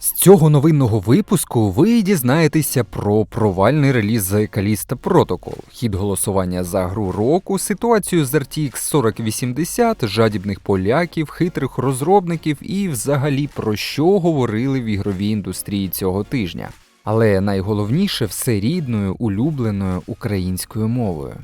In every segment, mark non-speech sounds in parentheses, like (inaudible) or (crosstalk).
З цього новинного випуску ви дізнаєтеся про провальний реліз Callisto Protocol, хід голосування за гру року, ситуацію з RTX 4080, жадібних поляків, хитрих розробників і взагалі про що говорили в ігровій індустрії цього тижня. Але найголовніше все рідною, улюбленою українською мовою.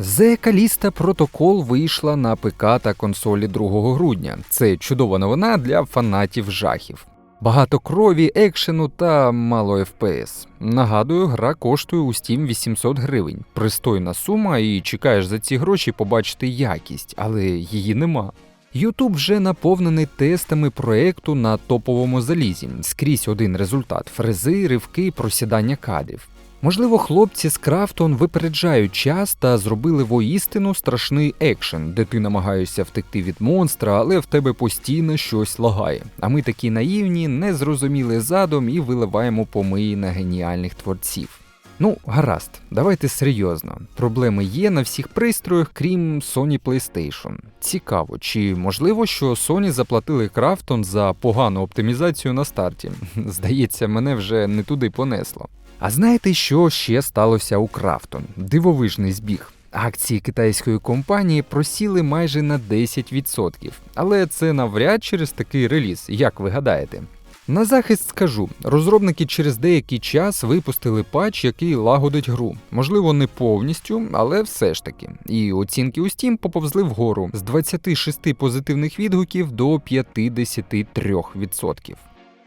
The Callisto Protocol вийшла на ПК та консолі 2 грудня. Це чудова новина для фанатів жахів. Багато крові, екшену та мало FPS. Нагадую, гра коштує у Steam 800 гривень. Пристойна сума, і чекаєш за ці гроші побачити якість, але її нема. Ютуб вже наповнений тестами проекту на топовому залізі. Скрізь один результат: фрези, ривки, просідання кадрів. Можливо, хлопці з Крафтон випереджають час та зробили воістину страшний екшен, де ти намагаєшся втекти від монстра, але в тебе постійно щось лагає. А ми такі наївні, не зрозуміли задум і виливаємо помиї на геніальних творців. Ну, гаразд, давайте серйозно. Проблеми є на всіх пристроях, крім Sony PlayStation. Цікаво, чи можливо, що Sony заплатили Крафтон за погану оптимізацію на старті? (laughs) Здається, мене вже не туди понесло. А знаєте, що ще сталося у Крафтон? Дивовижний збіг. Акції китайської компанії просіли майже на 10%. Але це навряд через такий реліз, як ви гадаєте. На захист скажу, розробники через деякий час випустили патч, який лагодить гру. Можливо, не повністю, але все ж таки. І оцінки у Steam поповзли вгору з 26 позитивних відгуків до 53%.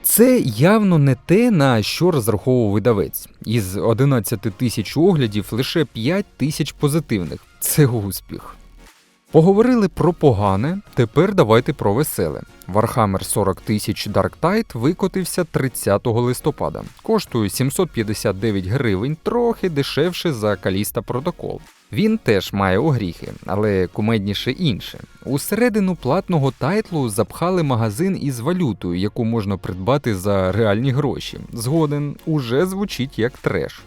Це явно не те, на що розраховував видавець. Із 11 тисяч оглядів лише 5 тисяч позитивних. Це успіх. Поговорили про погане, тепер давайте про веселе. Warhammer 40 тисяч Dark Tide викотився 30 листопада. Коштує 759 гривень, трохи дешевше за Каліста Протокол. Він теж має огріхи, але кумедніше інше. Усередину платного тайтлу запхали магазин із валютою, яку можна придбати за реальні гроші. Згоден уже звучить як треш.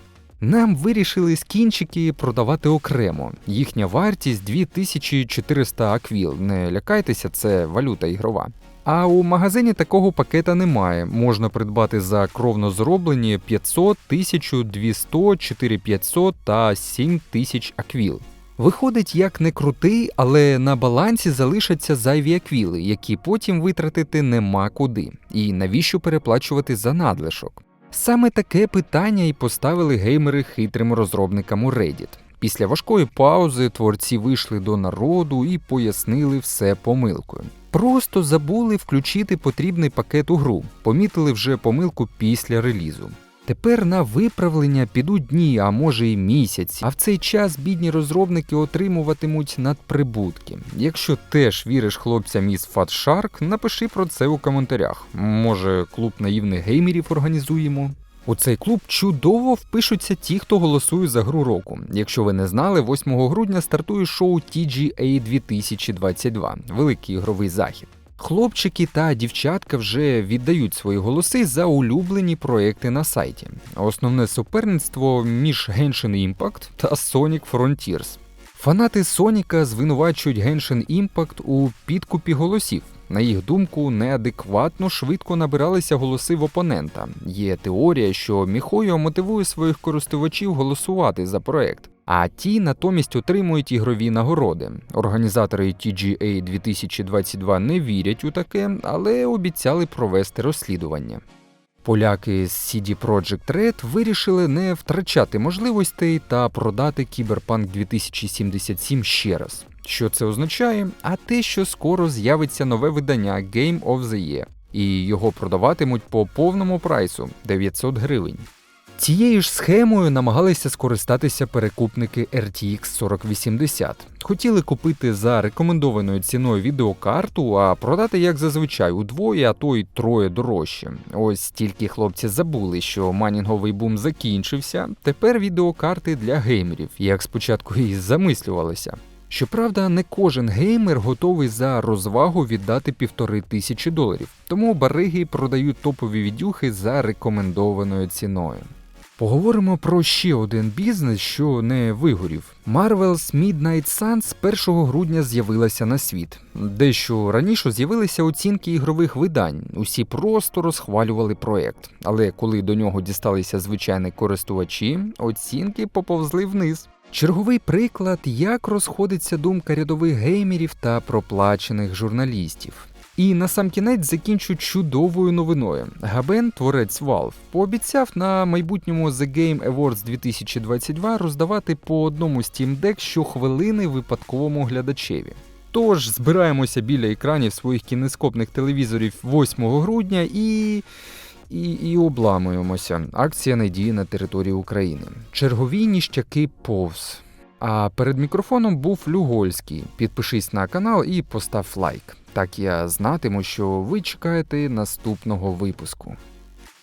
Нам вирішили скінчики продавати окремо. Їхня вартість 2400 аквіл. Не лякайтеся, це валюта ігрова. А у магазині такого пакета немає. Можна придбати за кровно зроблені 500, 1200, 4500 та 7000 аквіл. Виходить, як не крутий, але на балансі залишаться зайві аквіли, які потім витратити нема куди. І навіщо переплачувати за надлишок? Саме таке питання і поставили геймери хитрим розробникам у Reddit. Після важкої паузи творці вийшли до народу і пояснили все помилкою. Просто забули включити потрібний пакет у гру, помітили вже помилку після релізу. Тепер на виправлення підуть дні, а може і місяці. А в цей час бідні розробники отримуватимуть надприбутки. Якщо теж віриш хлопцям із Fat Shark, напиши про це у коментарях. Може, клуб наївних геймерів організуємо. У цей клуб чудово впишуться ті, хто голосує за гру року. Якщо ви не знали, 8 грудня стартує шоу TGA 2022, великий ігровий захід. Хлопчики та дівчатка вже віддають свої голоси за улюблені проекти на сайті. Основне суперництво між Genshin Impact та Sonic Frontiers. Фанати Соніка звинувачують Genshin Impact у підкупі голосів. На їх думку, неадекватно швидко набиралися голоси в опонента. Є теорія, що Міхойо мотивує своїх користувачів голосувати за проект, а ті натомість отримують ігрові нагороди. Організатори TGA 2022 не вірять у таке, але обіцяли провести розслідування. Поляки з CD Projekt Red вирішили не втрачати можливостей та продати Cyberpunk 2077 ще раз. Що це означає? А те, що скоро з'явиться нове видання Game of the Year, і його продаватимуть по повному прайсу 900 гривень. Цією ж схемою намагалися скористатися перекупники RTX 4080. Хотіли купити за рекомендованою ціною відеокарту, а продати як зазвичай удвоє, а то й троє дорожче. Ось тільки хлопці забули, що манінговий бум закінчився. Тепер відеокарти для геймерів, як спочатку і замислювалися. Щоправда, не кожен геймер готовий за розвагу віддати півтори тисячі доларів, тому бариги продають топові відюхи за рекомендованою ціною. Поговоримо про ще один бізнес, що не вигорів. Marvel's Midnight Suns 1 грудня з'явилася на світ. Дещо раніше з'явилися оцінки ігрових видань. Усі просто розхвалювали проект. Але коли до нього дісталися звичайні користувачі, оцінки поповзли вниз. Черговий приклад, як розходиться думка рядових геймерів та проплачених журналістів. І на сам кінець закінчу чудовою новиною. Габен, творець Valve, пообіцяв на майбутньому The Game Awards 2022 роздавати по одному Steam Deck щохвилини випадковому глядачеві. Тож збираємося біля екранів своїх кінескопних телевізорів 8 грудня і. І, і обламуємося. Акція надії на території України. Чергові ніщаки повз. А перед мікрофоном був Люгольський. Підпишись на канал і постав лайк. Так я знатиму, що ви чекаєте наступного випуску.